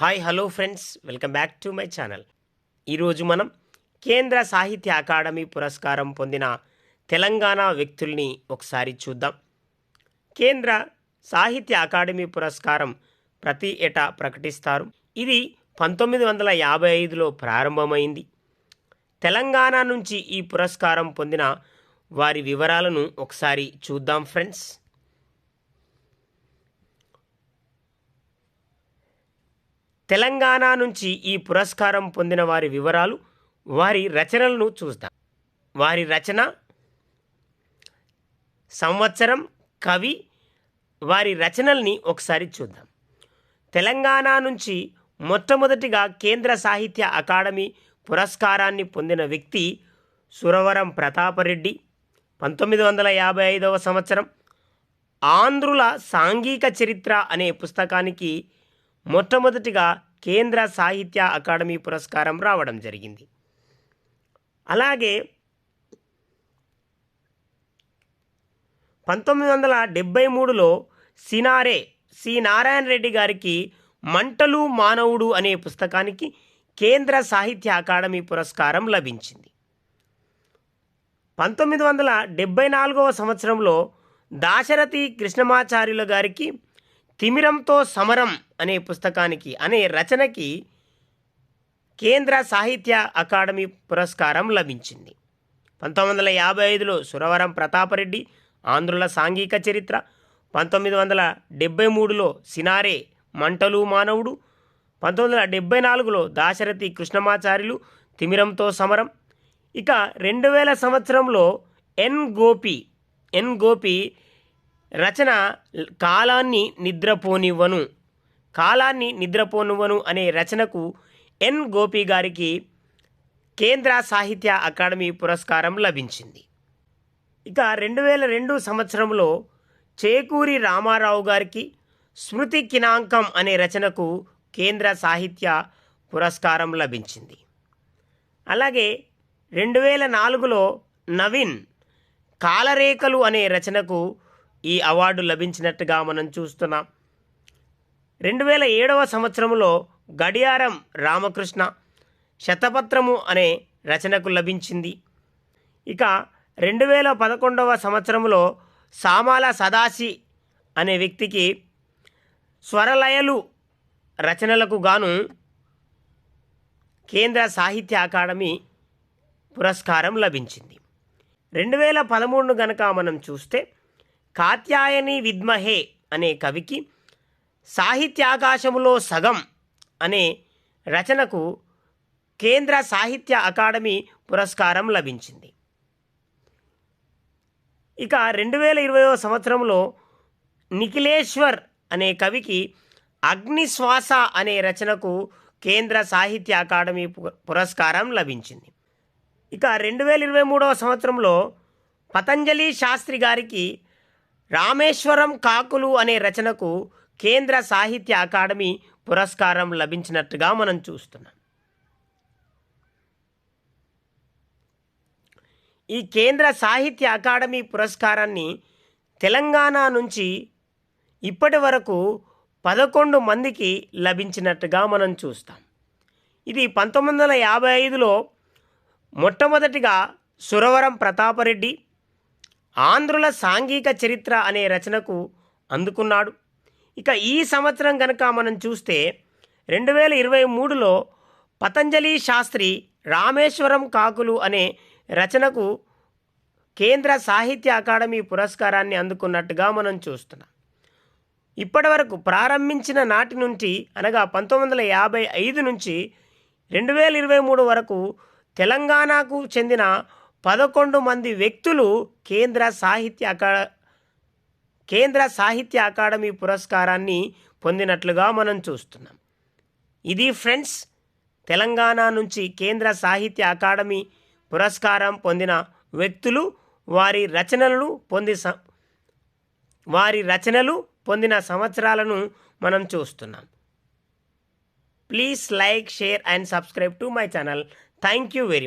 Hi hello friends welcome back to my channel ఈరోజు మనం కేంద్ర సాహిత్య అకాడమీ పురస్కారం పొందిన తెలంగాణ వ్యక్తుల్ని ఒకసారి చూద్దాం. కేంద్ర సాహిత్య అకాడమీ పురస్కారం ప్రతి ఏటా ప్రకటిస్తారు. ఇది పంతొమ్మిది వందల యాభై ఐదులో ప్రారంభమైంది. తెలంగాణ నుంచి ఈ పురస్కారం పొందిన వారి వివరాలను ఒకసారి చూద్దాం ఫ్రెండ్స్ తెలంగాణ నుంచి ఈ పురస్కారం పొందిన వారి వివరాలు వారి రచనలను చూద్దాం వారి రచన సంవత్సరం కవి వారి రచనల్ని ఒకసారి చూద్దాం. తెలంగాణ నుంచి మొట్టమొదటిగా కేంద్ర సాహిత్య అకాడమీ పురస్కారాన్ని పొందిన వ్యక్తి సురవరం ప్రతాపరెడ్డి. పంతొమ్మిది వందల యాభై ఐదవ సంవత్సరం ఆంధ్రుల సాంఘిక చరిత్ర అనే పుస్తకానికి మొట్టమొదటిగా కేంద్ర సాహిత్య అకాడమీ పురస్కారం రావడం జరిగింది. అలాగే పంతొమ్మిది వందల డెబ్బై మూడులో సినారే సి నారాయణ రెడ్డి గారికి మంటలు మానవుడు అనే పుస్తకానికి కేంద్ర సాహిత్య అకాడమీ పురస్కారం లభించింది. పంతొమ్మిది వందల డెబ్బై నాలుగవ సంవత్సరంలో దాశరథి కృష్ణమాచార్యుల గారికి తిమిరంతో సమరం అనే పుస్తకానికి అనే రచనకి కేంద్ర సాహిత్య అకాడమీ పురస్కారం లభించింది. పంతొమ్మిది వందల యాభై ఐదులో సురవరం ప్రతాపరెడ్డి ఆంధ్రుల సాంఘిక చరిత్ర పంతొమ్మిది వందల డెబ్బై మూడులో సినారే మంటలు మానవుడు పంతొమ్మిది వందల డెబ్బై నాలుగులో దాశరథి కృష్ణమాచార్యులు తిమిరంతో సమరం. ఇక రెండు వేల సంవత్సరంలో ఎన్ గోపి ఎన్ గోపి రచన కాలాన్ని నిద్రపోనివ్వను. కాలాన్ని నిద్రపోనివ్వను అనే రచనకు ఎన్ గోపి గారికి కేంద్ర సాహిత్య అకాడమీ పురస్కారం లభించింది. ఇక రెండు వేల రెండు సంవత్సరంలో చేకూరి రామారావు గారికి స్మృతి కినాంకం అనే రచనకు కేంద్ర సాహిత్య పురస్కారం లభించింది. అలాగే రెండు వేల నాలుగులో నవీన్ కాలరేఖలు అనే రచనకు ఈ అవార్డు లభించినట్టుగా మనం చూస్తున్నాం. రెండు వేల ఏడవ సంవత్సరంలో గడియారం రామకృష్ణ శతపత్రము అనే రచనకు లభించింది. ఇక రెండు వేల పదకొండవ సంవత్సరంలో సామాల సదాశి అనే వ్యక్తికి స్వరలయలు రచనలకు గాను కేంద్ర సాహిత్య అకాడమీ పురస్కారం లభించింది. రెండు వేల పదమూడును గనక మనం చూస్తే కాత్యాయని విద్మహే అనే కవికి సాహిత్యాకాశములో సగం అనే రచనకు కేంద్ర సాహిత్య అకాడమీ పురస్కారం లభించింది. ఇక రెండు వేల ఇరవైవ సంవత్సరంలో నిఖిలేశ్వర్ అనే కవికి అగ్నిశ్వాస అనే రచనకు కేంద్ర సాహిత్య అకాడమీ పు- పురస్కారం లభించింది. ఇక రెండు వేల ఇరవై మూడవ సంవత్సరంలో పతంజలి శాస్త్రి గారికి రామేశ్వరం కాకులు అనే రచనకు కేంద్ర సాహిత్య అకాడమీ పురస్కారం లభించినట్టుగా మనం చూస్తున్నాం. ఈ కేంద్ర సాహిత్య అకాడమీ పురస్కారాన్ని తెలంగాణ నుంచి ఇప్పటి వరకు పదకొండు మందికి లభించినట్టుగా మనం చూస్తాం. ఇది పంతొమ్మిది వందల యాభై ఐదులో మొట్టమొదటిగా సురవరం ప్రతాపరెడ్డి ఆంధ్రుల సాంఘిక చరిత్ర అనే రచనకు అందుకున్నాడు. ఇక ఈ సంవత్సరం కనుక మనం చూస్తే రెండు వేల ఇరవై మూడులో పతంజలి శాస్త్రి రామేశ్వరం కాకులు అనే రచనకు కేంద్ర సాహిత్య అకాడమీ పురస్కారాన్ని అందుకున్నట్టుగా మనం చూస్తున్నాం. ఇప్పటివరకు ప్రారంభించిన నాటి నుంచి అనగా పంతొమ్మిది వందల యాభై ఐదు నుంచి రెండు వేల ఇరవై మూడు వరకు తెలంగాణకు చెందిన పదకొండు మంది వ్యక్తులు కేంద్ర సాహిత్య అకా కేంద్ర సాహిత్య అకాడమీ పురస్కారాన్ని పొందినట్లుగా మనం చూస్తున్నాం. ఇది ఫ్రెండ్స్ తెలంగాణ నుంచి కేంద్ర సాహిత్య అకాడమీ పురస్కారం పొందిన వ్యక్తులు వారి రచనలను పొంది వారి రచనలు పొందిన సంవత్సరాలను మనం చూస్తున్నాం. Please like share and subscribe to my channel. Thank you very much